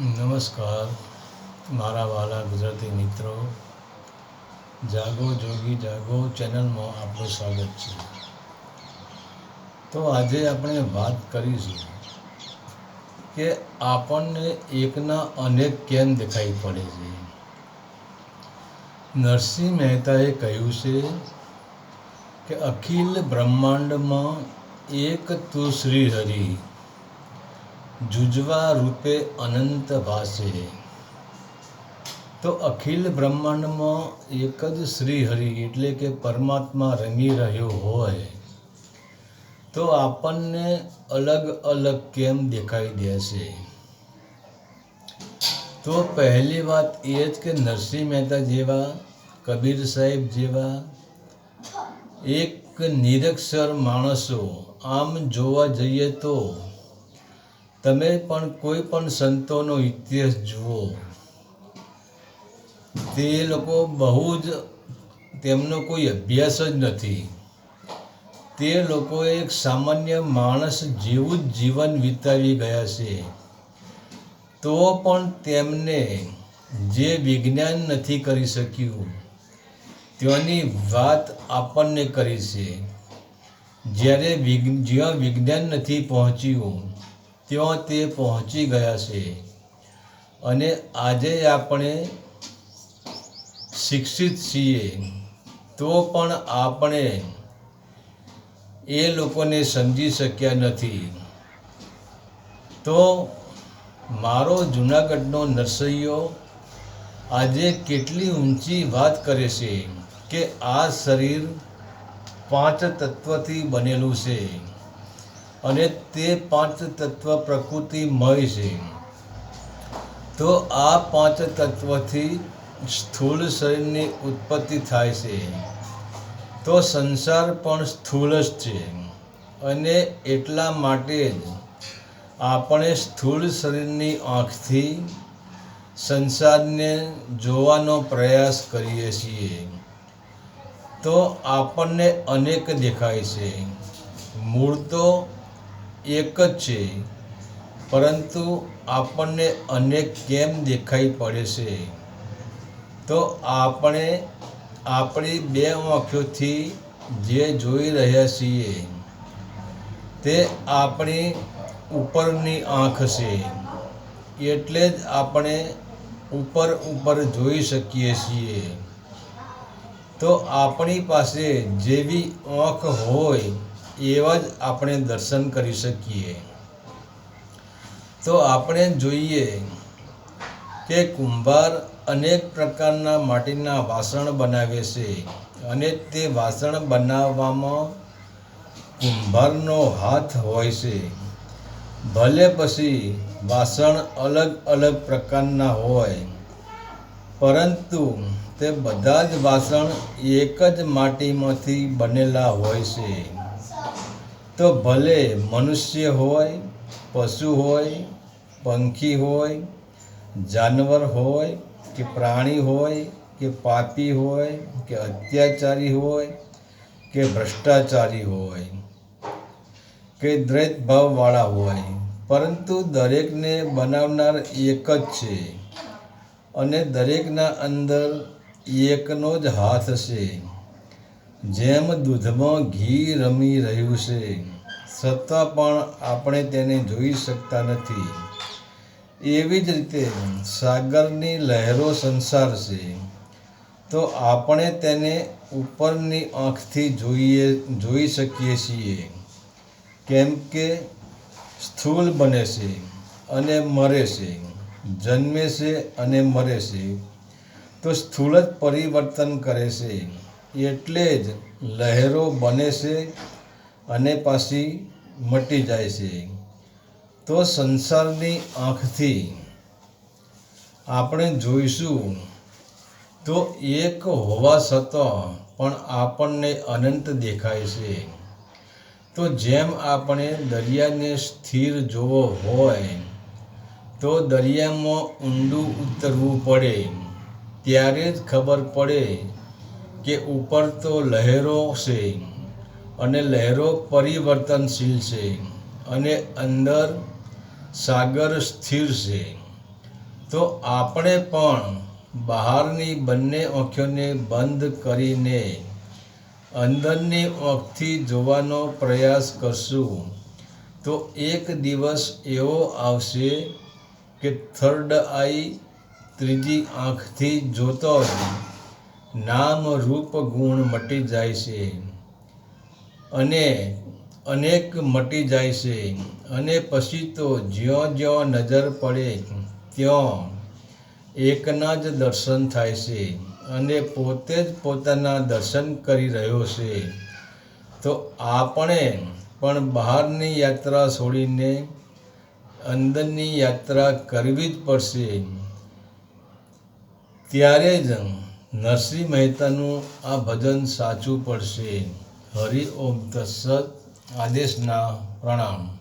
નમસ્કાર. મારા વાલા ગુજરાતી મિત્રો, જાગો જોગી જાગો ચેનલમાં આપનું સ્વાગત છે. તો આજે આપણે વાત કરીશું કે આપણને એકના અનેક કેમ દેખાઈ પડે છે. નરસિંહ મહેતાએ કહ્યું છે કે અખિલ બ્રહ્માંડમાં એક તું શ્રી હરિ. જુજવા રૂપે અનંત ભાસે તો અખિલ બ્રહ્માંડમાં એક જ શ્રી હરિ એટલે કે પરમાત્મા રમી રહ્યો હોય. તો આપણને અલગ અલગ કેમ દેખાઈ દેશે તો પહેલી વાત એ જ કે નરસિંહ મહેતા જેવા, કબીર સાહેબ જેવા, એક નિરક્ષર માણસો આમ જોવા જઈએ તો તમે પણ કોઈ પણ સંતોનો ઇતિહાસ જુઓ, તે લોકો બહુ જ તેમનો કોઈ અભ્યાસ જ નથી. તે લોકો એક સામાન્ય માણસ જેવું જ જીવન વિતાવી ગયા છે. તો પણ તેમને જે વિજ્ઞાન નથી કરી શક્યું તેની વાત આપણને કરી છે. જ્યારે જ્યાં વિજ્ઞાન નથી પહોંચ્યું ત્યાં તે પહોંચી ગયા છે. અને આજે આપણે શિક્ષિત છીએ. તો પણ આપણે એ લોકોને સમજી શક્યા નથી. તો મારો જૂનાગઢનો નરસૈયો આજે કેટલી ઊંચી વાત કરે છે કે આ શરીર પાંચ તત્વથી બનેલું છે. અને તે પાંચ તત્વ પ્રકૃતિમય છે. તો આ પાંચ તત્વથી સ્થૂળ શરીરની ઉત્પત્તિ થાય છે. તો સંસાર પણ સ્થૂળ જ છે અને એટલા માટે જ આપણે સ્થૂળ શરીરની આંખથી સંસારને જોવાનો પ્રયાસ કરીએ છીએ. તો આપણને અનેક દેખાય છે. મૂળ તો એક જ છે. પરંતુ આપણને અનેક કેમ દેખાઈ પડે છે. તો આપણે આપણી બે આંખોથી જે જોઈ રહ્યા છીએ તે આપણી ઉપરની આંખ છે. એટલે જ આપણે ઉપર ઉપર જોઈ શકીએ છીએ. તો આપણી પાસે જેવી આંખ હોય એવા જ આપણે દર્શન કરી શકીએ. તો આપણે જોઈએ કે કુંભાર અનેક પ્રકારના માટીના વાસણ બનાવે છે અને તે વાસણ બનાવવામાં કુંભારનો હાથ હોય છે. ભલે પછી વાસણ અલગ અલગ પ્રકારના હોય, પરંતુ તે બધા જ વાસણ એક જ માટીમાંથી બનેલા હોય છે. તો ભલે મનુષ્ય હોય, પશુ હોય, પંખી હોય, જાનવર હોય, કે પ્રાણી હોય, કે પાપી હોય, કે અત્યાચારી હોય, કે ભ્રષ્ટાચારી હોય, કે દ્વૈત ભાવવાળા હોય, પરંતુ દરેકને બનાવનાર એક જ છે અને દરેકના અંદર એકનો જ હાથ છે. જેમ દૂધમાં ઘી રમી રહ્યું છે, છતાં પણ આપણે તેને જોઈ શકતા નથી. એવી જ રીતે સાગરની લહેરો સંસાર છે, તો આપણે તેને ઉપરની આંખથી જોઈએ, જોઈ શકીએ છીએ. કેમ કે સ્થૂલ બને છે અને મરે છે, જન્મે છે અને મરે છે, તો સ્થૂળ જ પરિવર્તન કરે છે. એટલે જ લહેરો બને છે અને પાછી મટી જાય છે. તો સંસારની આંખથી આપણે જોઈશું તો એક હોવા છતાં પણ આપણને અનંત દેખાય છે. તો જેમ આપણે દરિયાને સ્થિર જોવો હોય, તો દરિયામાં ઊંડું ઉતરવું પડે, ત્યારે જ ખબર પડે કે ઉપર તો લહેરો છે, અને લહેરો પરિવર્તનશીલ છે, અને અંદર સાગર સ્થિર છે. તો આપણે પણ બહારની બંને આંખોને બંધ કરીને અંદરની આંખથી જોવાનો પ્રયાસ કરશું. તો એક દિવસ એવો આવશે કે થર્ડ આઈ ત્રીજી આંખથી જોતો જ નામ રૂપ ગુણ મટી જાય છે. અને અનેક મટી જાય છે. અને પછી તો જ્યાં જ્યાં નજર પડે ત્યાં એકના જ દર્શન થાય છે અને પોતે જ પોતાના દર્શન કરી રહ્યો છે. તો આપણે પણ બહારની યાત્રા છોડીને અંદરની યાત્રા કરવી જ પડશે. ત્યારે જ નરસિંહ મહેતાનું આ ભજન સાચું પડશે. હરિ ઓમ તત્સત. આદેશના પ્રણામ.